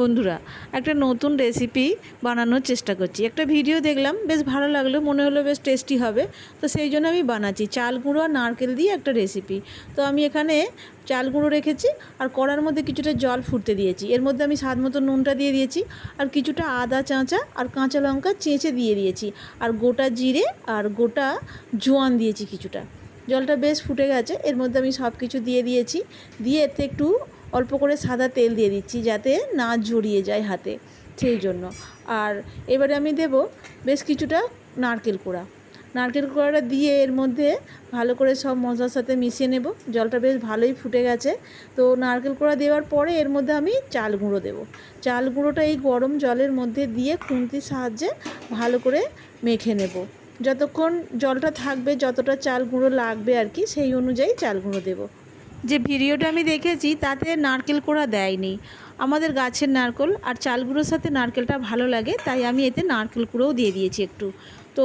বন্ধুরা, একটা নতুন রেসিপি বানানোর চেষ্টা করছি। একটা ভিডিও দেখলাম, বেশ ভালো লাগল, মনে হলো বেশ টেস্টি হবে। তো সেই জন্য আমি বানাচ্ছি চাল গুঁড়ো আর নারকেল দিয়ে একটা রেসিপি তো আমি এখানে চাল গুঁড়ো রেখেছি আর কড়ার মধ্যে কিছুটা জল ফুটতে দিয়েছি। এর মধ্যে আমি স্বাদ মতো নুনটা দিয়ে দিয়েছি আর কিছুটা আদা, চাঁচা আর কাঁচা লঙ্কা চেঁচে দিয়ে দিয়েছি। আর গোটা জিরে আর গোটা জোয়ান দিয়েছি কিছুটা। জলটা বেশ ফুটে গেছে, এর মধ্যে আমি সব কিছু দিয়ে দিয়েছি। দিয়ে এতে একটু অল্প করে সাদা তেল দিয়ে দিচ্ছি যাতে না জড়িয়ে যায় হাতে সেই জন্য। আর এবারে আমি দেব বেশ কিছুটা নারকেল কোড়া। নারকেল কোড়াটা দিয়ে এর মধ্যে ভালো করে সব মশলার সাথে মিশিয়ে নেব। জলটা বেশ ভালোই ফুটে গেছে। তো নারকেল কোড়া দেওয়ার পরে এর মধ্যে আমি চাল গুঁড়ো দেবো। চাল গুঁড়োটা এই গরম জলের মধ্যে দিয়ে খুন্তির সাহায্যে ভালো করে মেখে নেব। যতক্ষণ জলটা থাকবে, যতটা চাল গুঁড়ো লাগবে আর কি, সেই অনুযায়ী চাল গুঁড়ো দেবো। যে ভিডিওটা আমি দেখেছি, তাতে নারকেল কোড়া দেয়নি। আমাদের গাছের নারকেল আর চালগুলোর সাথে নারকেলটা ভালো লাগে, তাই আমি এতে নারকেল কুড়োও দিয়ে দিয়েছি একটু। তো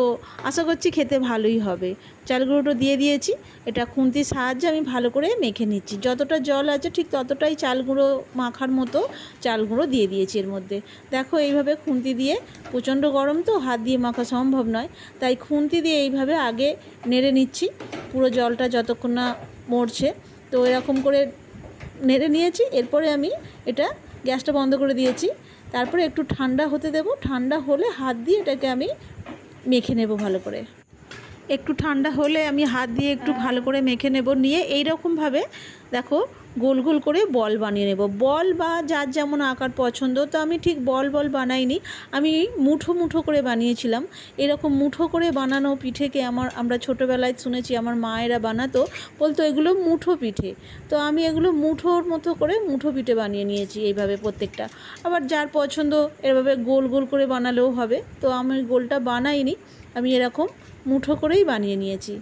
আশা করছি খেতে ভালোই হবে। চালগুঁড়োটা দিয়ে দিয়েছি, এটা খুন্তির সাহায্যে আমি ভালো করে মেখে নিচ্ছি। যতটা জল আছে ঠিক ততটাই চাল গুঁড়ো মাখার মতো চাল গুঁড়ো দিয়ে দিয়েছি এর মধ্যে। দেখো এইভাবে খুন্তি দিয়ে, প্রচণ্ড গরম তো, হাত দিয়ে মাখা সম্ভব নয়, তাই খুন্তি দিয়ে এইভাবে আগে নেড়ে নিচ্ছি। পুরো জলটা যতক্ষণ না মরছে তো এরকম করে নেড়ে নিয়েছি, এরপরে আমি এটা গ্যাসটা বন্ধ করে দিয়েছি। তারপরে একটু ঠান্ডা হতে দেব, ঠান্ডা হলে হাত দিয়ে এটাকে আমি মেখে নেব ভালো করে। একটু ঠান্ডা হলে আমি হাত দিয়ে একটু ভালো করে মেখে নেব, নিয়ে এই রকমভাবে দেখো গোল গোল করে বল বানিয়ে নেব। বল বা যার যেমন আকার পছন্দ, তো আমি ঠিক বল বল বানাইনি। আমি মুঠো মুঠো করে বানিয়েছিলাম। এরকম মুঠো করে বানানো পিঠেকে আমার, আমরা ছোটোবেলায় শুনেছি আমার মায়েরা বানাতো, বলতো এগুলো মুঠো পিঠে। তো আমি এগুলো মুঠোর মতো করে মুঠো পিঠে বানিয়ে নিয়েছি এইভাবে প্রত্যেকটা। আবার যার পছন্দ এভাবে গোল গোল করে বানালেও হবে। তো আমি গোলটা বানাইনি, আমি এরকম মুঠো করেই বানিয়ে নিয়েছি।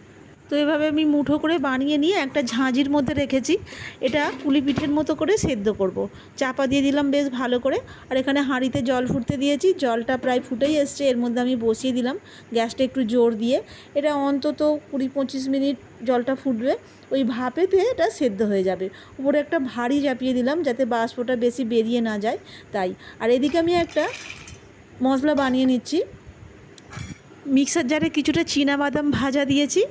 তো এভাবে আমি মুঠো করে বানিয়ে নিয়ে একটা ঝাঁঝির মধ্যে রেখেছি। এটা পুলি পিঠের মতো করে সেদ্ধ করব। চাপা দিয়ে দিলাম বেশ ভালো করে। আর এখানে হাঁড়িতে জল ফুটতে দিয়েছি। জলটা প্রায় ফুটেই এসছে। এর মধ্যে আমি বসিয়ে দিলাম গ্যাসটা একটু জোর দিয়ে। এটা অন্তত কুড়ি পঁচিশ মিনিট জলটা ফুটবে। ওই ভাপেতে এটা সেদ্ধ হয়ে যাবে। উপরে একটা ভারী চাপিয়ে দিলাম যাতে বাষ্পটা বেশি বেরিয়ে না যায়। তাই। আর এদিকে আমি একটা মশলা বানিয়ে নিচ্ছি। মিক্সার জারে কিছুটা বাদাম ভাজা দিয়েছি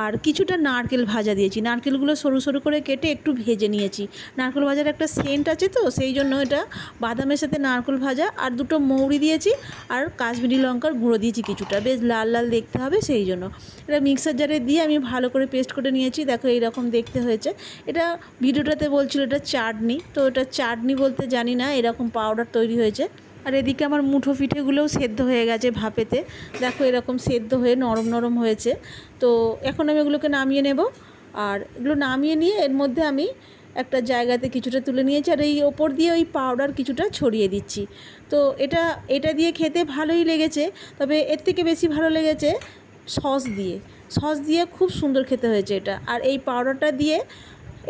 আর কিছুটা নারকেল ভাজা দিয়েছি। নারকেলগুলো সরু সরু করে কেটে একটু ভেজে নিয়েছি। নারকেল ভাজার একটা সেন্ট আছে তো, সেই জন্য এটা বাদামের সাথে নারকেল ভাজা আর দুটো মৌরি দিয়েছি আর কাশ্মীরি লঙ্কার গুঁড়ো দিয়েছি কিছুটা। বেশ লাল লাল দেখতে হবে সেই জন্য। এটা মিক্সার জারে দিয়ে আমি ভালো করে পেস্ট করে নিয়েছি। দেখো এইরকম দেখতে হয়েছে। এটা ভিডিওটাতে বলছিল এটা চাটনি। তো এটা চাটনি বলতে জানি না, এরকম পাউডার তৈরি হয়েছে। আর এদিকে আমার মুঠো পিঠেগুলোও সেদ্ধ হয়ে গেছে ভাপেতে। দেখো এরকম সেদ্ধ হয়ে নরম নরম হয়েছে। তো এখন আমি এগুলোকে নামিয়ে নেব। আর এগুলো নামিয়ে নিয়ে এর মধ্যে আমি একটা জায়গাতে কিছুটা তুলে নিয়েছি। আর এই ওপর দিয়ে ওই পাউডার কিছুটা ছড়িয়ে দিচ্ছি। তো এটা এটা দিয়ে খেতে ভালোই লেগেছে। তবে এর থেকে বেশি ভালো লেগেছে সস দিয়ে। সস দিয়ে খুব সুন্দর খেতে হয়েছে এটা। আর এই পাউডারটা দিয়ে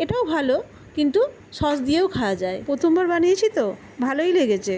এটাও ভালো, কিন্তু সস দিয়েও খাওয়া যায়। প্রথমবার বানিয়েছি তো, ভালোই লেগেছে।